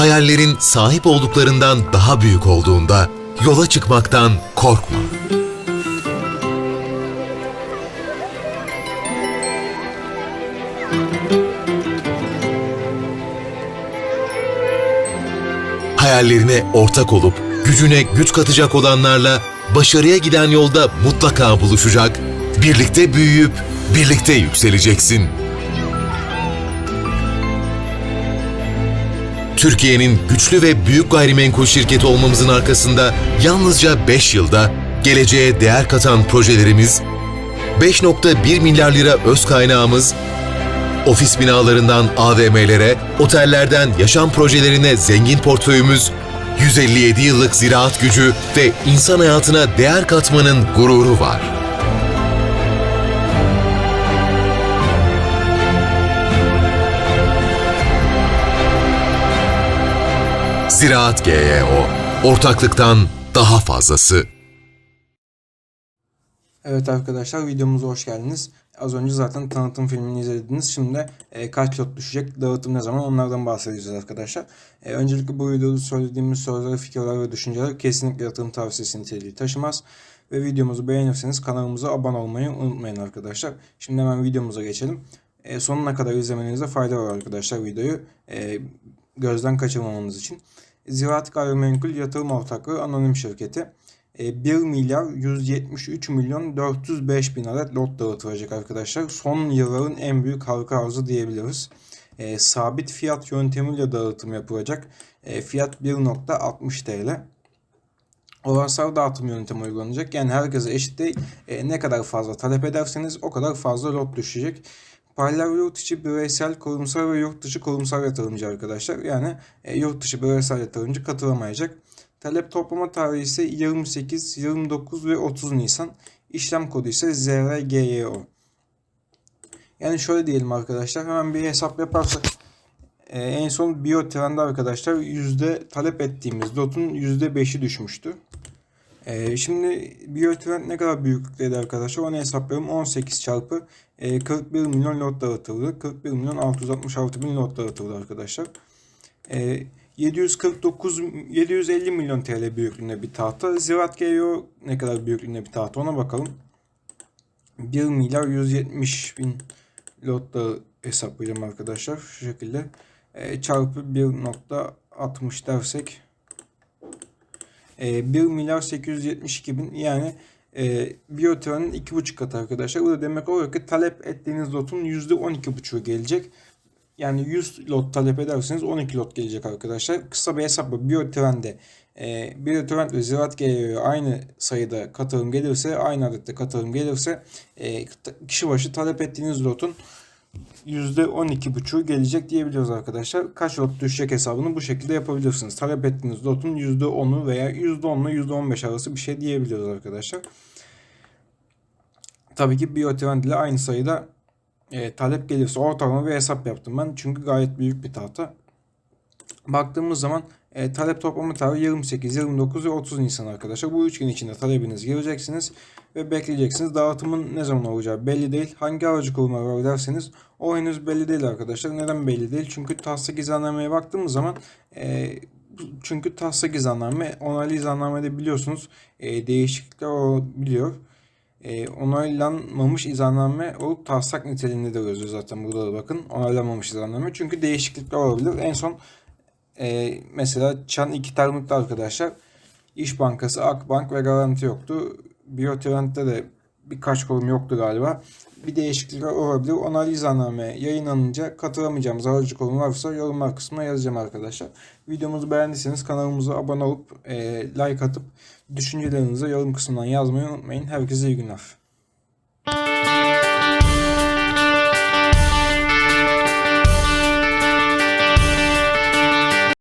Hayallerin sahip olduklarından daha büyük olduğunda yola çıkmaktan korkma. Hayallerine ortak olup gücüne güç katacak olanlarla başarıya giden yolda mutlaka buluşacak, birlikte büyüyüp birlikte yükseleceksin. Türkiye'nin güçlü ve büyük gayrimenkul şirketi olmamızın arkasında yalnızca 5 yılda geleceğe değer katan projelerimiz, 5.1 milyar lira öz kaynağımız, ofis binalarından AVM'lere, otellerden yaşam projelerine zengin portföyümüz, 157 yıllık ziraat gücü ve insan hayatına değer katmanın gururu var. Ziraat GYO, ortaklıktan daha fazlası. Evet arkadaşlar videomuza hoş geldiniz. Az önce zaten tanıtım filmini izlediniz. Şimdi e, kaç lot düşecek, dağıtım ne zaman onlardan bahsedeceğiz arkadaşlar. E, öncelikle bu videoda söylediğimiz sorular, fikirler ve düşünceler kesinlikle yatırım tavsiyesi niteliği taşımaz. Ve videomuzu beğenirseniz kanalımıza abone olmayı unutmayın arkadaşlar. Şimdi hemen videomuza geçelim. E, sonuna kadar izlemenize fayda var arkadaşlar videoyu. E, gözden kaçırmamanız için. Ziraat Gayrimenkul Yatırım Ortaklığı Anonim Şirketi. 1 milyar 173 milyon 405 bin adet lot dağıtılacak arkadaşlar. Son yılların en büyük halka arzı diyebiliriz. E, sabit fiyat yöntemiyle dağıtım yapılacak. E, fiyat 1.60 TL. Oransal dağıtım yöntemi uygulanacak. Yani herkese eşit değil. E, ne kadar fazla talep ederseniz o kadar fazla lot düşecek. Paylar yurt içi bireysel, kurumsal ve yurt dışı kurumsal yatırımcı arkadaşlar. Yani e, yurt dışı bireysel yatırımcı katılamayacak. Talep toplama tarihi ise 28, 29 ve 30 Nisan. İşlem kodu ise ZRGYO. Yani şöyle diyelim arkadaşlar. Hemen bir hesap yaparsak. Ee, en son Biotrend'de arkadaşlar yüzde talep ettiğimiz lotun %5'i düşmüştü. Ee, şimdi Biotrend ne kadar büyüklükteydi arkadaşlar onu hesaplıyorum. 18 çarpı e, 41 milyon lot dağıtıldı. 41 milyon 666 bin lot dağıtıldı arkadaşlar. Ee, 749 750 milyon TL büyüklüğünde bir tahta. Ziraat GEO ne kadar büyüklüğünde bir tahta ona bakalım. 1 milyar 170 bin lotta hesaplayacağım arkadaşlar. Şu şekilde. E, çarpı 1.60 dersek e, 1 milyar 872 bin yani e, Biotra'nın 2,5 katı arkadaşlar. Bu da demek oluyor ki talep ettiğiniz lotun %12,5'u gelecek. Yani 100 lot talep ederseniz 12 lot gelecek arkadaşlar. Kısa bir hesapla Biotrend'e e, Biotrend ve Ziraat GEO'ya aynı sayıda katılım gelirse, aynı adette katılım gelirse e, kişi başı talep ettiğiniz lotun %12,5'u gelecek diyebiliyoruz arkadaşlar. Kaç lot düşecek hesabını bu şekilde yapabilirsiniz. Talep ettiğiniz lotun %10'u veya %10 ile %15 arası bir şey diyebiliyoruz arkadaşlar. Tabii ki Biotrend ile aynı sayıda e, talep gelirse ortalama bir hesap yaptım ben. Çünkü gayet büyük bir tahta. Baktığımız zaman e, talep toplama tarihi 28, 29 ve 30 Nisan arkadaşlar. Bu üç gün içinde talebiniz gireceksiniz ve bekleyeceksiniz. Dağıtımın ne zaman olacağı belli değil. Hangi aracı kuruma var derseniz o henüz belli değil arkadaşlar. Neden belli değil? Çünkü taslak izahnameye baktığımız zaman e, çünkü taslak izahname onaylı izahnamede biliyorsunuz e, değişiklikler olabiliyor e, onaylanmamış izahname olup taslak niteliğinde de yazıyor zaten burada da bakın onaylanmamış izahname çünkü değişiklikler olabilir. En son e, mesela Çan iki termikte arkadaşlar İş Bankası, Akbank ve Garanti yoktu. Biotrend'de de birkaç kolum yoktu galiba. Bir değişiklikler olabilir. Onaylı izahname yayınlanınca katılamayacağımız aracı kolum varsa yorumlar kısmına yazacağım arkadaşlar. Videomuzu beğendiyseniz kanalımıza abone olup e, like atıp düşüncelerinizi yorum kısmından yazmayı unutmayın. Herkese iyi günler.